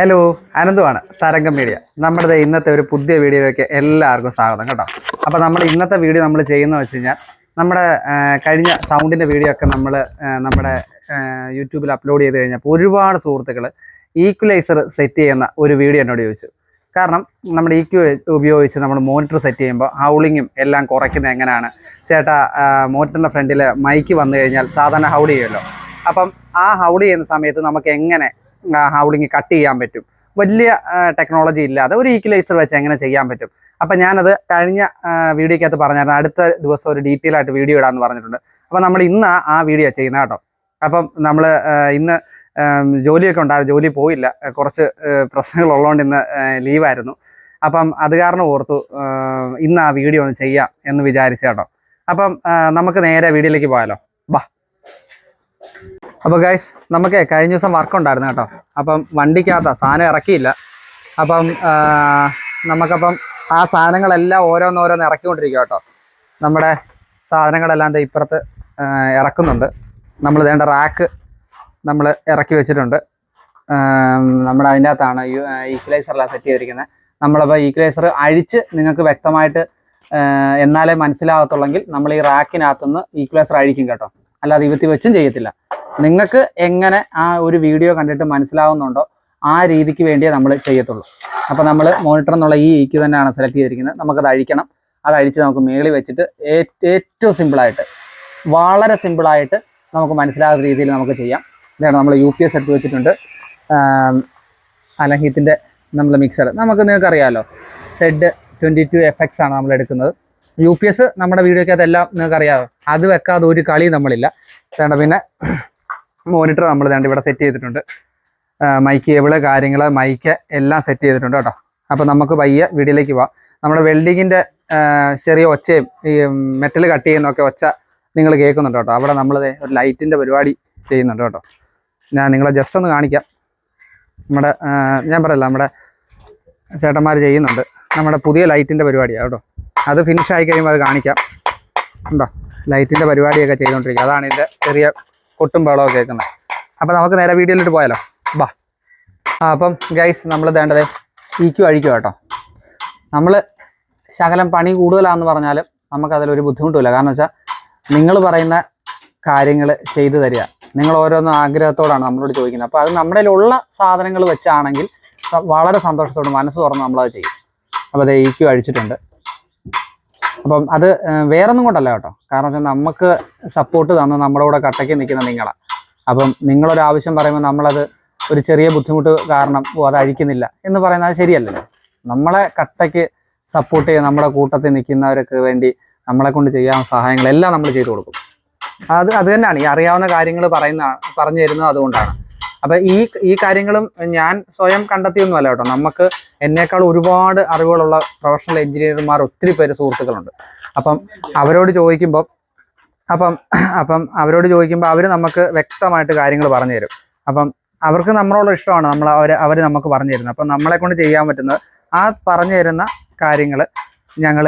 Hello അനന്തുമാണ് തരംഗം media നമ്മുടെ ഇന്നത്തെ ഒരു പുതിയ വീഡിയോയിലേക്ക് എല്ലാവർക്കും സ്വാഗതം കേട്ടോ. അപ്പോൾ നമ്മൾ ഇന്നത്തെ വീഡിയോ നമ്മൾ ചെയ്യുന്ന വെച്ച് കഴിഞ്ഞാൽ നമ്മുടെ കഴിഞ്ഞ സൗണ്ടിന്റെ വീഡിയോ ഒക്കെ നമ്മൾ നമ്മുടെ യൂട്യൂബിൽ അപ്ലോഡ് ചെയ്ത് കഴിഞ്ഞപ്പോൾ ഒരുപാട് സുഹൃത്തുക്കൾ ഈക്വലൈസർ സെറ്റ് ചെയ്യുന്ന ഒരു വീഡിയോ എന്നോട് ചോദിച്ചു. കാരണം നമ്മുടെ ഇ ക്യു ഉപയോഗിച്ച് നമ്മൾ മോണിറ്റർ സെറ്റ് ചെയ്യുമ്പോൾ ഹൗളിങ്ങും എല്ലാം കുറയ്ക്കുന്നത് എങ്ങനെയാണ്? ചേട്ടാ മോണിറ്ററിന്റെ ഫ്രണ്ടിൽ മൈക്ക് വന്നു കഴിഞ്ഞാൽ സാധാരണ ഹൗഡ് ചെയ്യുമല്ലോ. അപ്പം ആ ഹൗഡ് ചെയ്യുന്ന സമയത്ത് നമുക്ക് എങ്ങനെ ഹൗളിങ് കട്ട് ചെയ്യാൻ പറ്റും. വലിയ ടെക്നോളജി ഇല്ലാതെ ഒരു ഈക്വലൈസർ വെച്ച് എങ്ങനെ ചെയ്യാൻ പറ്റും? അപ്പം ഞാനത് കഴിഞ്ഞ വീഡിയോക്കകത്ത് പറഞ്ഞായിരുന്നു. അടുത്ത ദിവസം ഒരു ഡീറ്റെയിൽ ആയിട്ട് വീഡിയോ ഇടാമെന്ന് പറഞ്ഞിട്ടുണ്ട്. അപ്പം നമ്മൾ ഇന്ന് ആ- വീഡിയോ ചെയ്യുന്നത് കേട്ടോ. അപ്പം നമ്മൾ ഇന്ന് ജോലിയൊക്കെ ഉണ്ടായിരുന്നു. ജോലി പോയില്ല. കുറച്ച് പ്രശ്നങ്ങൾ ഉള്ളതുകൊണ്ട് ഇന്ന് ലീവായിരുന്നു അപ്പം അത് കാരണം ഓർത്തു ഇന്ന് ആ വീഡിയോ ഒന്ന് ചെയ്യാം എന്ന് വിചാരിച്ചു കേട്ടോ. അപ്പം നമുക്ക് നേരെ വീഡിയോയിലേക്ക് പോയാലോ. ബാ. അപ്പോൾ ഗൈസ് നമുക്ക് കഴിഞ്ഞ ദിവസം വർക്ക് ഉണ്ടായിരുന്നു കേട്ടോ. അപ്പം വണ്ടിക്കകത്താ സാധനം ഇറക്കിയില്ല. അപ്പം നമുക്കപ്പം ആ സാധനങ്ങളെല്ലാം ഓരോന്നോരോന്ന് ഇറക്കിക്കൊണ്ടിരിക്കുക കേട്ടോ. നമ്മുടെ സാധനങ്ങളെല്ലാം ഇപ്പുറത്ത് ഇറക്കുന്നുണ്ട്. നമ്മൾ വേണ്ട റാക്ക് നമ്മൾ ഇറക്കി വെച്ചിട്ടുണ്ട്. നമ്മുടെ അതിന്റെ അകത്താണ് ഈക്വലൈസറെല്ലാം സെറ്റ് ചെയ്തിരിക്കുന്നത് നമ്മളപ്പോൾ ഈക്വലൈസർ അഴിച്ച് നിങ്ങൾക്ക് വ്യക്തമായിട്ട് എന്നാലേ മനസ്സിലാകത്തുള്ളെങ്കിൽ നമ്മൾ ഈ റാക്കിനകത്തുനിന്ന് ഈക്വലൈസർ അഴിക്കും കേട്ടോ. അല്ലാതെ ഇവത്തി വെച്ചും ചെയ്യത്തില്ല. നിങ്ങൾക്ക് എങ്ങനെ ആ ഒരു വീഡിയോ കണ്ടിട്ട് മനസ്സിലാവുന്നുണ്ടോ ആ രീതിക്ക് വേണ്ടിയേ നമ്മൾ ചെയ്യത്തുള്ളൂ. അപ്പോൾ നമ്മൾ മോണിറ്റർ എന്നുള്ള ഈ ഇക്ക് തന്നെയാണ് സെലക്ട് ചെയ്തിരിക്കുന്നത്. നമുക്കത് അഴിക്കണം. അത് അഴിച്ച് നമുക്ക് മേളി വെച്ചിട്ട് ഏറ്റവും സിമ്പിളായിട്ട് വളരെ സിമ്പിളായിട്ട് നമുക്ക് മനസ്സിലാകുന്ന രീതിയിൽ നമുക്ക് ചെയ്യാം. ഇതാണ് നമ്മൾ യു പി എസ് എടുത്ത് വെച്ചിട്ടുണ്ട്. അലഹിത്തിന്റെ നമ്മൾ മിക്സർ നമുക്ക് നിങ്ങൾക്ക് അറിയാമല്ലോ Z twenty two F X ആണ് നമ്മൾ എടുക്കുന്നത്. യു പി എസ് നമ്മുടെ വീഡിയോക്കകത്ത് എല്ലാം നിങ്ങൾക്ക് അറിയാമോ അത് വെക്കാതെ ഒരു കളി നമ്മളില്ല. വേണ്ട പിന്നെ മോണിറ്റർ നമ്മൾ രണ്ട് ഇവിടെ സെറ്റ് ചെയ്തിട്ടുണ്ട്. മൈക്ക് കേബിൾ കാര്യങ്ങൾ മൈക്ക് എല്ലാം സെറ്റ് ചെയ്തിട്ടുണ്ട് കേട്ടോ. അപ്പോൾ നമുക്ക് പയ്യെ വീഡിയോയിലേക്ക് പോവാം. നമ്മുടെ വെൽഡിങ്ങിന്റെ ചെറിയ ഒച്ചയും ഈ മെറ്റൽ കട്ട് ചെയ്യുന്നൊക്കെ ഒച്ച നിങ്ങൾ കേൾക്കുന്നുണ്ട് കേട്ടോ. അവിടെ നമ്മൾ ഒരു ലൈറ്റിന്റെ പരിപാടി ചെയ്യുന്നുണ്ട് കേട്ടോ. ഞാൻ നിങ്ങളെ ജസ്റ്റ് ഒന്ന് കാണിക്കാം. നമ്മുടെ ഞാൻ പറയല്ല നമ്മുടെ ചേട്ടന്മാർ ചെയ്യുന്നുണ്ട്. നമ്മുടെ പുതിയ ലൈറ്റിന്റെ പരിപാടിയാണ് കേട്ടോ. അത് ഫിനിഷ് ആയി കഴിയുമ്പോൾ അത് കാണിക്കാം. ഉണ്ടോ ലൈറ്റിന്റെ പരിപാടിയൊക്കെ ചെയ്തുകൊണ്ടിരിക്കുക അതാണ് ഇതിന്റെ ചെറിയ കൊട്ടും ബഹളമൊക്കെ കേൾക്കുന്നത് അപ്പോൾ നമുക്ക് നേരെ വീഡിയോയിലോട്ട് പോയാലോ? ബാ. ആ അപ്പം ഗൈസ് നമ്മൾ വേണ്ടത് ഈക്യു അഴിക്കുക കേട്ടോ. നമ്മൾ ശകലം പണി കൂടുതലാണെന്ന് പറഞ്ഞാലും നമുക്കതിലൊരു ബുദ്ധിമുട്ടില്ല കാരണം വെച്ചാൽ നിങ്ങൾ പറയുന്ന കാര്യങ്ങൾ ചെയ്തു തരിക. നിങ്ങൾ ഓരോന്നും ആഗ്രഹത്തോടാണ് നമ്മളോട് ചോദിക്കുന്നത്. അപ്പോൾ അത് നമ്മുടെ ഉള്ള സാധനങ്ങൾ വെച്ചാണെങ്കിൽ വളരെ സന്തോഷത്തോട് മനസ്സ് തുറന്ന് നമ്മളത് ചെയ്യും. അപ്പോൾ അത് ഈക്യു അഴിച്ചിട്ടുണ്ട്. അപ്പം അത് വേറൊന്നും കൊണ്ടല്ല കേട്ടോ. കാരണം വെച്ചാൽ നമുക്ക് സപ്പോർട്ട് തന്ന് നമ്മുടെ കൂടെ കട്ടയ്ക്ക് നിൽക്കുന്ന നിങ്ങളാണ് അപ്പം നിങ്ങളൊരു ആവശ്യം പറയുമ്പോൾ നമ്മളത് ഒരു ചെറിയ ബുദ്ധിമുട്ട് കാരണം ഓ അത് അഴിക്കുന്നില്ല എന്ന് പറയുന്നത് ശരിയല്ലല്ലോ. നമ്മളെ കട്ടയ്ക്ക് സപ്പോർട്ട് ചെയ്ത് നമ്മുടെ കൂട്ടത്തിൽ നിൽക്കുന്നവർക്ക് വേണ്ടി നമ്മളെ കൊണ്ട് ചെയ്യാൻ സഹായങ്ങളെല്ലാം നമ്മൾ ചെയ്തു കൊടുക്കും. അത് അത് തന്നെയാണ്. ഈ അറിയാവുന്ന കാര്യങ്ങൾ പറയുന്ന പറഞ്ഞു തരുന്നത് അതുകൊണ്ടാണ്. അപ്പം ഈ ഈ കാര്യങ്ങളും ഞാൻ സ്വയം കണ്ടെത്തിയൊന്നുമല്ല കേട്ടോ. നമുക്ക് എന്നേക്കാൾ ഒരുപാട് അറിവുകളുള്ള പ്രൊഫഷണൽ എഞ്ചിനീയർമാർ ഒത്തിരി പേര് സുഹൃത്തുക്കളുണ്ട്. അപ്പം അവരോട് ചോദിക്കുമ്പോൾ അപ്പം അപ്പം അവരോട് ചോദിക്കുമ്പോൾ അവർ നമുക്ക് വ്യക്തമായിട്ട് കാര്യങ്ങൾ പറഞ്ഞു തരും അപ്പം അവർക്ക് നമ്മളോട് ഇഷ്ടമാണ് നമ്മൾ അവർ അവർ നമുക്ക് പറഞ്ഞു തരുന്നത് അപ്പം നമ്മളെ കൊണ്ട് ചെയ്യാൻ പറ്റുന്നത് ആ പറഞ്ഞു തരുന്ന കാര്യങ്ങൾ ഞങ്ങൾ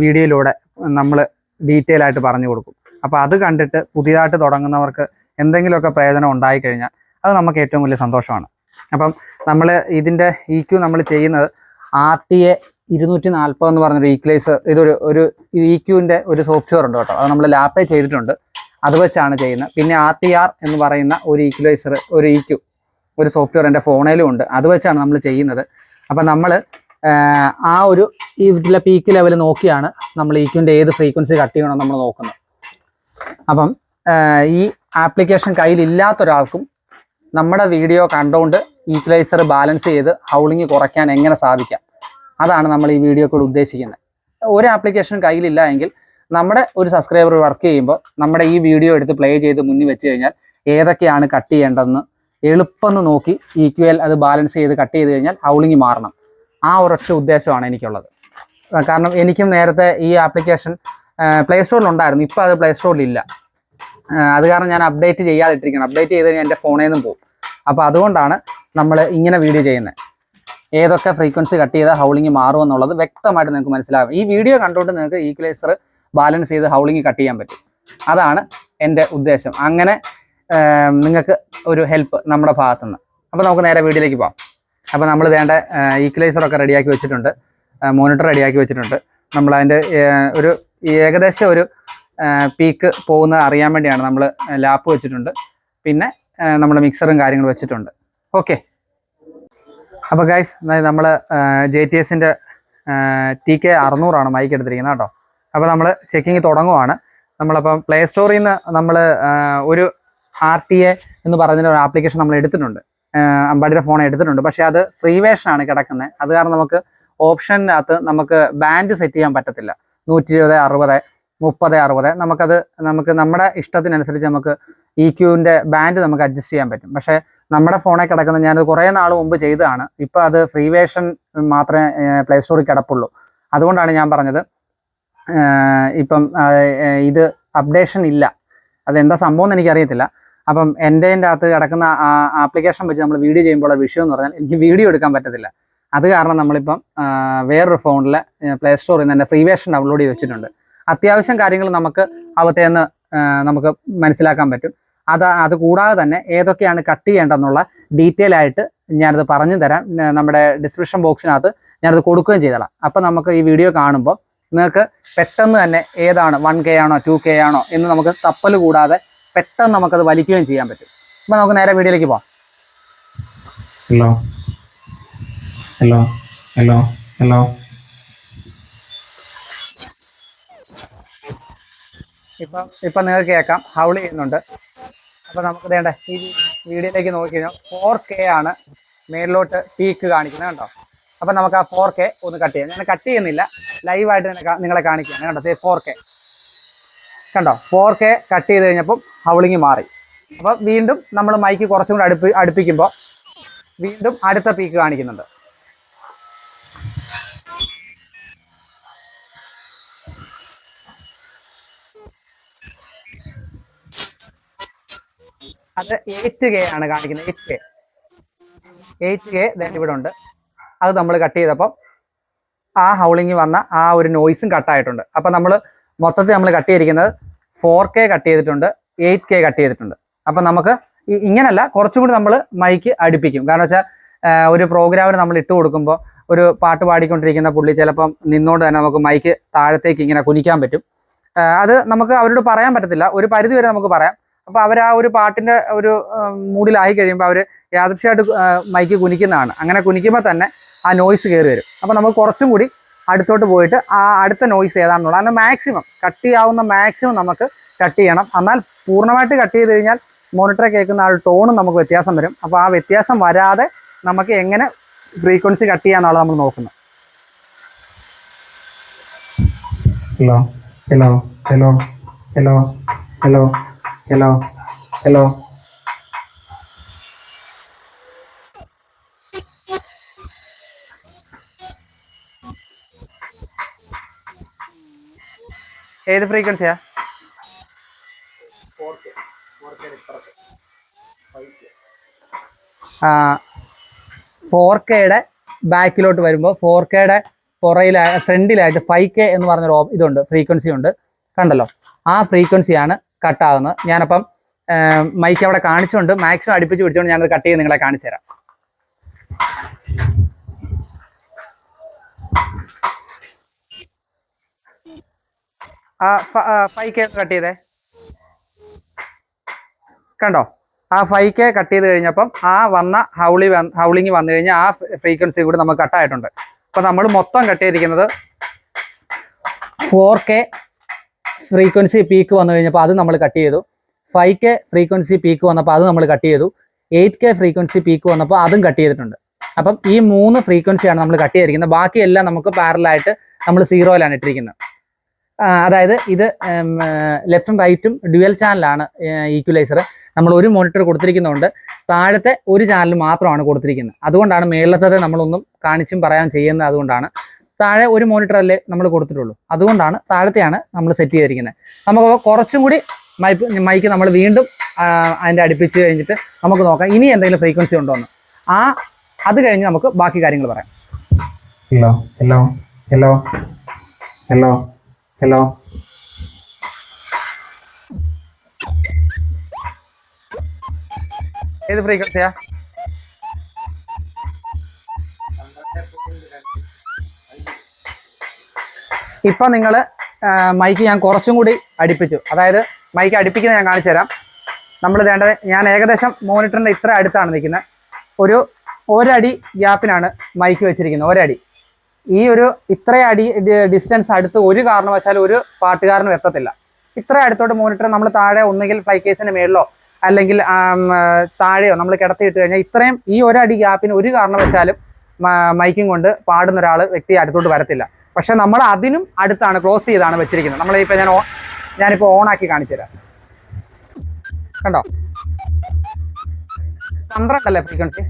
വീഡിയോയിലൂടെ നമ്മൾ ഡീറ്റെയിൽ ആയിട്ട് പറഞ്ഞു കൊടുക്കും. അപ്പോൾ അത് കണ്ടിട്ട് പുതിയതായിട്ട് തുടങ്ങുന്നവർക്ക് എന്തെങ്കിലുമൊക്കെ പ്രയോജനം ഉണ്ടായിക്കഴിഞ്ഞാൽ അത് നമുക്ക് ഏറ്റവും വലിയ സന്തോഷമാണ്. അപ്പം നമ്മൾ ഇതിന്റെ ഇ ക്യു നമ്മൾ ചെയ്യുന്നത് ആർ ടി എ ഇരുന്നൂറ്റി നാൽപ്പത് എന്ന് പറഞ്ഞൊരു ഈക്വലൈസർ ഇതൊരു ഒരു ഇ ക്യുവിന്റെ ഒരു സോഫ്റ്റ്വെയർ ഉണ്ട് കേട്ടോ. അത് നമ്മൾ ലാപ്പിൽ ചെയ്തിട്ടുണ്ട്. അത് വെച്ചാണ് ചെയ്യുന്നത്. പിന്നെ ആർ ടി ആർ എന്ന് പറയുന്ന ഒരു ഈക്വലൈസർ ഒരു ഇ ക്യു ഒരു സോഫ്റ്റ്വെയർ എന്റെ ഫോണിലും ഉണ്ട്. അത് വെച്ചാണ് നമ്മൾ ചെയ്യുന്നത്. അപ്പം നമ്മൾ ആ ഒരു ഈ ഇതിലെ പീക്ക് ലെവൽ നോക്കിയാണ് നമ്മൾ ഇ ക്യുവിന്റെ ഏത് ഫ്രീക്വൻസി കട്ട് ചെയ്യണമെന്ന് നമ്മൾ നോക്കുന്നത്. അപ്പം ഈ ആപ്ലിക്കേഷൻ കയ്യിലില്ലാത്ത ഒരാൾക്കും നമ്മുടെ വീഡിയോ കണ്ടുകൊണ്ട് ഈക്വലൈസർ ബാലൻസ് ചെയ്ത് ഹൗളിങ് കുറയ്ക്കാൻ എങ്ങനെ സാധിക്കാം? അതാണ് നമ്മൾ ഈ വീഡിയോ കൂടെ ഉദ്ദേശിക്കുന്നത്. ഒരു ആപ്ലിക്കേഷൻ കയ്യിലില്ല എങ്കിൽ നമ്മുടെ ഒരു സബ്സ്ക്രൈബർ വർക്ക് ചെയ്യുമ്പോൾ നമ്മുടെ ഈ വീഡിയോ എടുത്ത് പ്ലേ ചെയ്ത് മുന്നിൽ വെച്ച് കഴിഞ്ഞാൽ ഏതൊക്കെയാണ് കട്ട് ചെയ്യേണ്ടതെന്ന് എളുപ്പം നോക്കി ഈക്വൽ അത് ബാലൻസ് ചെയ്ത് കട്ട് ചെയ്ത് കഴിഞ്ഞാൽ ഹൗളിങ് മാറണം. ആ ഒരൊറ്റ ഉദ്ദേശമാണ് എനിക്കുള്ളത്. കാരണം എനിക്കും നേരത്തെ ഈ ആപ്ലിക്കേഷൻ പ്ലേ സ്റ്റോറിൽ ഉണ്ടായിരുന്നു. ഇപ്പോൾ അത് പ്ലേ സ്റ്റോറിലില്ല അത് കാരണം ഞാൻ അപ്ഡേറ്റ് ചെയ്യാതിട്ടിരിക്കണം. അപ്ഡേറ്റ് ചെയ്ത് കഴിഞ്ഞാൽ എന്റെ ഫോണിൽ നിന്നും പോകും അപ്പോൾ അതുകൊണ്ടാണ് നമ്മൾ ഇങ്ങനെ വീഡിയോ ചെയ്യുന്നത് ഏതൊക്കെ ഫ്രീക്വൻസി കട്ട് ചെയ്താൽ ഹൗളിങ് മാറുമെന്നുള്ളത് വ്യക്തമായിട്ട് നിങ്ങൾക്ക് മനസ്സിലാകും ഈ വീഡിയോ കണ്ടുകൊണ്ട് നിങ്ങൾക്ക് ഈക്വലൈസർ ബാലൻസ് ചെയ്ത് ഹൗളിങ് കട്ട് ചെയ്യാൻ പറ്റും. അതാണ് എന്റെ ഉദ്ദേശം. അങ്ങനെ നിങ്ങൾക്ക് ഒരു ഹെൽപ്പ് നമ്മുടെ ഭാഗത്തുനിന്ന്. അപ്പോൾ നമുക്ക് നേരെ വീഡിയോയിലേക്ക് പോകാം അപ്പോൾ നമ്മൾ വേണ്ട ഈക്വലൈസറൊക്കെ റെഡിയാക്കി വെച്ചിട്ടുണ്ട്. മോണിറ്റർ റെഡിയാക്കി വെച്ചിട്ടുണ്ട്. നമ്മൾ അതിന്റെ ഒരു ഏകദേശം ഒരു പീക്ക് പോകുന്നത് അറിയാൻ വേണ്ടിയാണ് നമ്മൾ ലാപ്പ് വെച്ചിട്ടുണ്ട്. പിന്നെ നമ്മൾ മിക്സറും കാര്യങ്ങളും വെച്ചിട്ടുണ്ട്. ഓക്കെ അപ്പോൾ ഗൈസ് നമ്മൾ ജെ ടി എസിന്റെ ടി കെ അറുന്നൂറാണ് മൈക്ക് എടുത്തിരിക്കുന്നത് കേട്ടോ. അപ്പോൾ നമ്മൾ ചെക്കിങ് തുടങ്ങുവാണ്. നമ്മളപ്പം പ്ലേ സ്റ്റോറിൽ നിന്ന് നമ്മൾ ഒരു ആർ ടി എ എന്ന് പറഞ്ഞ ഒരു ആപ്ലിക്കേഷൻ നമ്മൾ എടുത്തിട്ടുണ്ട്. അമ്പാടിയുടെ ഫോൺ എടുത്തിട്ടുണ്ട്. പക്ഷേ അത് ഫ്രീ വേഷനാണ് കിടക്കുന്നത് അത് കാരണം നമുക്ക് ഓപ്ഷനകത്ത് നമുക്ക് ബാൻഡ് സെറ്റ് ചെയ്യാൻ പറ്റത്തില്ല. നൂറ്റി ഇരുപത് അറുപത് മുപ്പത് അറുപത്. നമുക്കത് നമുക്ക് നമ്മുടെ ഇഷ്ടത്തിനനുസരിച്ച് നമുക്ക് ഇ ക്യൂവിന്റെ ബാൻഡ് നമുക്ക് അഡ്ജസ്റ്റ് ചെയ്യാൻ പറ്റും. പക്ഷേ നമ്മുടെ ഫോണിൽ കിടക്കുന്ന ഞാനത് കുറേ നാൾ മുമ്പ് ചെയ്തതാണ്. ഇപ്പോൾ അത് ഫ്രീ വേഷൻ മാത്രമേ പ്ലേ സ്റ്റോറിൽ കിടപ്പുള്ളൂ. അതുകൊണ്ടാണ് ഞാൻ പറഞ്ഞത് ഇപ്പം ഇത് അപ്ഡേഷൻ ഇല്ല. അതെന്താ സംഭവം എന്ന് എനിക്കറിയത്തില്ല. അപ്പം എന്റെ അകത്ത് കിടക്കുന്ന ആപ്ലിക്കേഷൻ വെച്ച് നമ്മൾ വീഡിയോ ചെയ്യുമ്പോൾ വിഷയം എന്ന് പറഞ്ഞാൽ എനിക്ക് വീഡിയോ എടുക്കാൻ പറ്റത്തില്ല. അത് കാരണം നമ്മളിപ്പം വേറൊരു ഫോണിൽ പ്ലേ സ്റ്റോറിൽ നിന്ന് എന്റെ ഫ്രീ വേഷൻ ഡൗൺലോഡ് ചെയ്ത് വെച്ചിട്ടുണ്ട്. അത്യാവശ്യം കാര്യങ്ങൾ നമുക്ക് അകത്തേന്ന് നമുക്ക് മനസ്സിലാക്കാൻ പറ്റും. അത് അതുകൂടാതെ തന്നെ ഏതൊക്കെയാണ് കട്ട് ചെയ്യേണ്ടതെന്നുള്ള ഡീറ്റെയിൽ ആയിട്ട് ഞാനത് പറഞ്ഞു തരാം. നമ്മുടെ ഡിസ്ക്രിപ്ഷൻ ബോക്സിനകത്ത് ഞാനത് കൊടുക്കുകയും ചെയ്തോളാം അപ്പം നമുക്ക് ഈ വീഡിയോ കാണുമ്പോൾ നിങ്ങൾക്ക് പെട്ടെന്ന് തന്നെ ഏതാണ് വൺ കെ ആണോ ടു കെ ആണോ എന്ന് നമുക്ക് തപ്പൽ കൂടാതെ പെട്ടെന്ന് നമുക്കത് വലിക്കുകയും ചെയ്യാൻ പറ്റും. അപ്പം നമുക്ക് നേരെ വീഡിയോയിലേക്ക് പോവാം. ഹലോ. ഹലോ. ഹലോ. Hello. ഇപ്പം നിങ്ങൾ നിങ്ങൾക്ക് കേൾക്കാം. ഹൗൾ ചെയ്യുന്നുണ്ട്. അപ്പം നമുക്ക് വേണ്ട ഈ വീഡിയോയിലേക്ക് നോക്കി കഴിഞ്ഞാൽ ഫോർ കെ ആണ് മേളിലോട്ട് പീക്ക് കാണിക്കുന്നത് കേട്ടോ അപ്പം നമുക്ക് ആ ഫോർ കെ ഒന്ന് കട്ട് ചെയ്യാം. ഞാൻ കട്ട് ചെയ്യുന്നില്ല. ലൈവായിട്ട് നിങ്ങളെ കാണിക്കുകയാണ് കേട്ടോ ഫോർ കെ കണ്ടോ? ഫോർ കെ കട്ട് ചെയ്ത് കഴിഞ്ഞപ്പം ഹൗളിങ് മാറി. അപ്പം വീണ്ടും നമ്മൾ മൈക്ക് കുറച്ചും കൂടെ അടുപ്പി അടുപ്പിക്കുമ്പോൾ വീണ്ടും അടുത്ത പീക്ക് കാണിക്കുന്നുണ്ട്. അത് എയ്റ്റ് കെ ആണ് കാണിക്കുന്നത് എയ്റ്റ് കെ. എയ്റ്റ് കെ ഇവിടെ ഉണ്ട് അത് നമ്മൾ കട്ട് ചെയ്തപ്പോൾ ആ ഹൗളിങ് വന്ന ആ ഒരു നോയ്സും കട്ടായിട്ടുണ്ട് അപ്പം നമ്മൾ മൊത്തത്തിൽ നമ്മൾ കട്ട് ചെയ്തിരിക്കുന്നത് ഫോർ കെ കട്ട് ചെയ്തിട്ടുണ്ട് എയ്റ്റ് കെ കട്ട് ചെയ്തിട്ടുണ്ട്. അപ്പം നമുക്ക് ഇങ്ങനല്ല കുറച്ചും കൂടി നമ്മൾ മൈക്ക് അടുപ്പിക്കും. കാരണം വെച്ചാൽ ഒരു പ്രോഗ്രാമിന് നമ്മൾ ഇട്ട് കൊടുക്കുമ്പോൾ ഒരു പാട്ട് പാടിക്കൊണ്ടിരിക്കുന്ന പുള്ളി ചിലപ്പം നിന്നുകൊണ്ട് തന്നെ നമുക്ക് മൈക്ക് താഴത്തേക്ക് ഇങ്ങനെ കുനിക്കാൻ പറ്റും. അത് നമുക്ക് അവരോട് പറയാൻ പറ്റത്തില്ല. ഒരു പരിധി വരെ നമുക്ക് പറയാം. അപ്പോൾ അവർ ആ ഒരു പാട്ടിന്റെ ഒരു മൂഡിലായി കഴിയുമ്പോൾ അവർ യാദൃശ്യമായിട്ട് മൈക്ക് കുനിക്കുന്നതാണ്. അങ്ങനെ കുനിക്കുമ്പോൾ തന്നെ ആ നോയ്സ് കയറി വരും. അപ്പോൾ നമുക്ക് കുറച്ചും കൂടി അടുത്തോട്ട് പോയിട്ട് ആ അടുത്ത നോയ്സ് ഏതാണെന്നുള്ള അതിന് മാക്സിമം കട്ട് ചെയ്യാവുന്ന മാക്സിമം നമുക്ക് കട്ട് ചെയ്യണം. എന്നാൽ പൂർണമായിട്ട് കട്ട് ചെയ്ത് കഴിഞ്ഞാൽ മോണിറ്റർ കേൾക്കുന്ന ആ ടോണും നമുക്ക് വ്യത്യാസം വരും. അപ്പോൾ ആ വ്യത്യാസം വരാതെ നമുക്ക് എങ്ങനെ ഫ്രീക്വൻസി കട്ട് ചെയ്യാന്നുള്ളത് നമ്മൾ നോക്കുന്നത് hello hello hello hello Hello. Hello. Hello ഏത് ഫ്രീക്വൻസിയാ ഫോർ കെയുടെ ബാക്കിലോട്ട് വരുമ്പോൾ ഫോർ കെയുടെ പുറയിലായി ഫ്രണ്ടിലായിട്ട് ഫൈവ് കെ എന്ന് പറഞ്ഞൊരു ഇതുണ്ട് ഫ്രീക്വൻസി ഉണ്ട്. കണ്ടല്ലോ? ആ ഫ്രീക്വൻസിയാണ് കട്ടാകുന്നത് ഞാനപ്പം മൈക്ക് അവിടെ കാണിച്ചുകൊണ്ട് മാക്സിമം അടുപ്പിച്ച് പിടിച്ചുകൊണ്ട് ഞാനത് കട്ട് ചെയ്ത് നിങ്ങളെ കാണിച്ചു തരാം. ആ ഫൈവ് കെ കട്ട് ചെയ്തേ. കണ്ടോ? ആ ഫൈവ് കെ കട്ട് ചെയ്ത് കഴിഞ്ഞപ്പം ആ വന്ന ഹൗളി ഹൗളിങ് വന്നു കഴിഞ്ഞാൽ ആ ഫ്രീക്വൻസി കൂടി നമുക്ക് കട്ടായിട്ടുണ്ട് അപ്പം നമ്മൾ മൊത്തം കട്ട് ചെയ്തിരിക്കുന്നത് ഫോർ കെ ഫ്രീക്വൻസി പീക്ക് വന്നു കഴിഞ്ഞപ്പോൾ അത് നമ്മൾ കട്ട് ചെയ്തു. ഫൈവ് കെ ഫ്രീക്വൻസി പീക്ക് വന്നപ്പോൾ അത് നമ്മൾ കട്ട് ചെയ്തു. എയ്റ്റ് കെ ഫ്രീക്വൻസി പീക്ക് വന്നപ്പോൾ അതും കട്ട് ചെയ്തിട്ടുണ്ട്. അപ്പം ഈ മൂന്ന് ഫ്രീക്വൻസിയാണ് നമ്മൾ കട്ട് ചെയ്തിരിക്കുന്നത്. ബാക്കിയെല്ലാം നമുക്ക് പാരലായിട്ട് നമ്മൾ സീറോയിലാണ് ഇട്ടിരിക്കുന്നത്. അതായത് ഇത് ലെഫ്റ്റും റൈറ്റും ഡ്യുവൽ ചാനലാണ് ഈക്വലൈസർ നമ്മൾ ഒരു മോണിറ്റർ കൊടുത്തിരിക്കുന്നതുകൊണ്ട് താഴത്തെ ഒരു ചാനൽ മാത്രമാണ് കൊടുത്തിരിക്കുന്നത്. അതുകൊണ്ടാണ് മേളത്തത് നമ്മളൊന്നും കാണിച്ചും പറയാൻ ചെയ്യുന്നത് അതുകൊണ്ടാണ്. താഴെ ഒരു മോണിറ്റർ അല്ലേ നമ്മൾ കൊടുത്തിട്ടുള്ളൂ. അതുകൊണ്ടാണ് താഴത്തെയാണ് നമ്മൾ സെറ്റ് ചെയ്തിരിക്കുന്നത്. നമുക്ക് കുറച്ചും കൂടി മൈക്ക് മൈക്ക് നമ്മൾ വീണ്ടും അതിന്റെ അടുപ്പിച്ച് കഴിഞ്ഞിട്ട് നമുക്ക് നോക്കാം. ഇനി എന്തെങ്കിലും ഫ്രീക്വൻസി ഉണ്ടോ എന്ന്. ആ അത് കഴിഞ്ഞ് നമുക്ക് ബാക്കി കാര്യങ്ങൾ പറയാം. Hello hello hello hello hello ഏത് ഫ്രീക്വൻസിയാ ഇപ്പൊ നിങ്ങൾ മൈക്ക് ഞാൻ കുറച്ചും കൂടി അടുപ്പിച്ചു. അതായത് മൈക്ക് അടുപ്പിക്കുന്നത് ഞാൻ കാണിച്ചു തരാം. നമ്മൾ വേണ്ടത് ഞാൻ ഏകദേശം മോണിറ്ററിന്റെ ഇത്ര അടുത്താണ് നിൽക്കുന്നത്. ഒരു ഒരടി ഗ്യാപ്പിനാണ് മൈക്ക് വെച്ചിരിക്കുന്നത്. ഒരടി. ഈ ഒരു ഇത്ര അടി ഡിസ്റ്റൻസ് അടുത്ത് ഒരു കാരണവശാലും ഒരു പാട്ടുകാരനും എത്തത്തില്ല. ഇത്ര അടുത്തോട്ട് മോണിറ്റർ നമ്മൾ താഴെ ഒന്നുകിൽ ഫ്ലൈ മേളിലോ അല്ലെങ്കിൽ താഴെയോ നമ്മൾ കിടത്തിയിട്ട് കഴിഞ്ഞാൽ ഇത്രയും ഈ ഒരടി ഗ്യാപ്പിന് ഒരു കാരണവശാലും മൈക്കും കൊണ്ട് പാടുന്ന ഒരാൾ വ്യക്തി അടുത്തോട്ട് വരത്തില്ല. പക്ഷെ നമ്മൾ അതിനും അടുത്താണ് ക്ലോസ് ചെയ്താണ് വെച്ചിരിക്കുന്നത്. നമ്മളിപ്പോൾ ഞാൻ ഞാനിപ്പോൾ ഓണാക്കി കാണിച്ചു തരാം. കണ്ടോ? പന്ത്രണ്ടല്ലേ ഫ്രീക്വൻസി?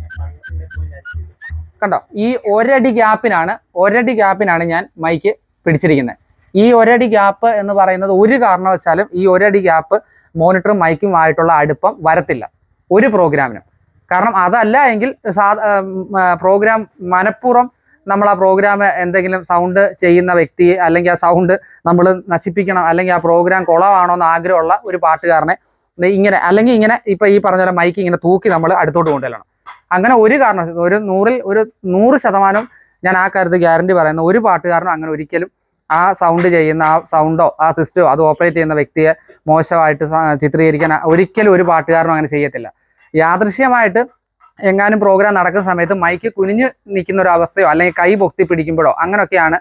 കണ്ടോ? ഈ ഒരടി ഗ്യാപ്പിനാണ് ഒരടി ഗ്യാപ്പിനാണ് ഞാൻ മൈക്ക് പിടിച്ചിരിക്കുന്നത്. ഈ ഒരടി ഗ്യാപ്പ് എന്ന് പറയുന്നത് ഒരു കാരണവശാലും ഈ ഒരടി ഗ്യാപ്പ് മോണിറ്ററും മൈക്കും ആയിട്ടുള്ള അടുപ്പം വരത്തില്ല. ഒരു പ്രോഗ്രാമിനും. കാരണം അതല്ല എങ്കിൽ സാ പ്രോഗ്രാം മനഃപൂർവം നമ്മൾ ആ പ്രോഗ്രാം എന്തെങ്കിലും സൗണ്ട് ചെയ്യുന്ന വ്യക്തിയെ അല്ലെങ്കിൽ ആ സൗണ്ട് നമ്മൾ നശിപ്പിക്കണം അല്ലെങ്കിൽ ആ പ്രോഗ്രാം കുളമാണോ എന്ന് ആഗ്രഹമുള്ള ഒരു പാട്ടുകാരനെ ഇങ്ങനെ അല്ലെങ്കിൽ ഇങ്ങനെ ഇപ്പം ഈ പറഞ്ഞ പോലെ മൈക്ക് ഇങ്ങനെ തൂക്കി നമ്മൾ അടുത്തോട്ട് കൊണ്ടുവരണം. അങ്ങനെ ഒരു കാരണം ഒരു നൂറിൽ ഒരു നൂറ് ശതമാനം ഞാൻ ആ കാര്യത്തിൽ ഗ്യാരണ്ടി പറയുന്ന ഒരു പാട്ടുകാരനും അങ്ങനെ ഒരിക്കലും ആ സൗണ്ട് ചെയ്യുന്ന ആ സൗണ്ടോ ആ സിസ്റ്റോ അത് ഓപ്പറേറ്റ് ചെയ്യുന്ന വ്യക്തിയെ മോശമായിട്ട് ചിത്രീകരിക്കാൻ ഒരിക്കലും ഒരു പാട്ടുകാരനും അങ്ങനെ ചെയ്യത്തില്ല. യാദൃശ്യമായിട്ട് എങ്ങാനും പ്രോഗ്രാം നടക്കുന്ന സമയത്ത് മൈക്ക് കുനിഞ്ഞ് നിൽക്കുന്ന ഒരു അവസ്ഥയോ അല്ലെങ്കിൽ കൈ പൊക്തി പിടിക്കുമ്പോഴോ അങ്ങനെയൊക്കെയാണ്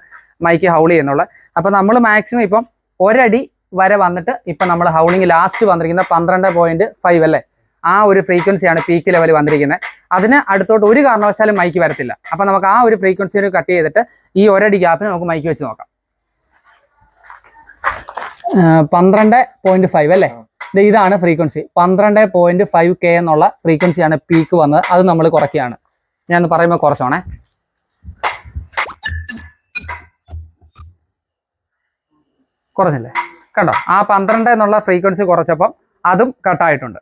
മൈക്ക് ഹൗൾ ചെയ്യുന്നുള്ളത് അപ്പൊ നമ്മൾ മാക്സിമം ഇപ്പം ഒരടി വരെ വന്നിട്ട് ഇപ്പം നമ്മൾ ഹൗളിങ് ലാസ്റ്റ് വന്നിരിക്കുന്ന പന്ത്രണ്ട് പോയിന്റ് ഫൈവ് അല്ലേ? ആ ഒരു ഫ്രീക്വൻസിയാണ് പീക്ക് ലെവൽ വന്നിരിക്കുന്നത്. അതിന് അടുത്തോട്ട് ഒരു കാരണവശാലും മൈക്ക് വരത്തില്ല. അപ്പൊ നമുക്ക് ആ ഒരു ഫ്രീക്വൻസി കട്ട് ചെയ്തിട്ട് ഈ ഒരടി ഗ്യാപ്പിന് നമുക്ക് മൈക്ക് വെച്ച് നോക്കാം. പന്ത്രണ്ട് പോയിന്റ് ഫൈവ് അല്ലേ? ഇതാണ് ഫ്രീക്വൻസി പന്ത്രണ്ട് പോയിന്റ് ഫൈവ് കെ എന്നുള്ള ഫ്രീക്വൻസിയാണ് പീക്ക് വന്നത്. അത് നമ്മൾ കുറയ്ക്കുകയാണ്. ഞാൻ പറയുമ്പോൾ കുറച്ചോണേ. കുറഞ്ഞില്ലേ? കണ്ടോ? ആ പന്ത്രണ്ട് എന്നുള്ള ഫ്രീക്വൻസി കുറച്ചപ്പം അതും കട്ടായിട്ടുണ്ട്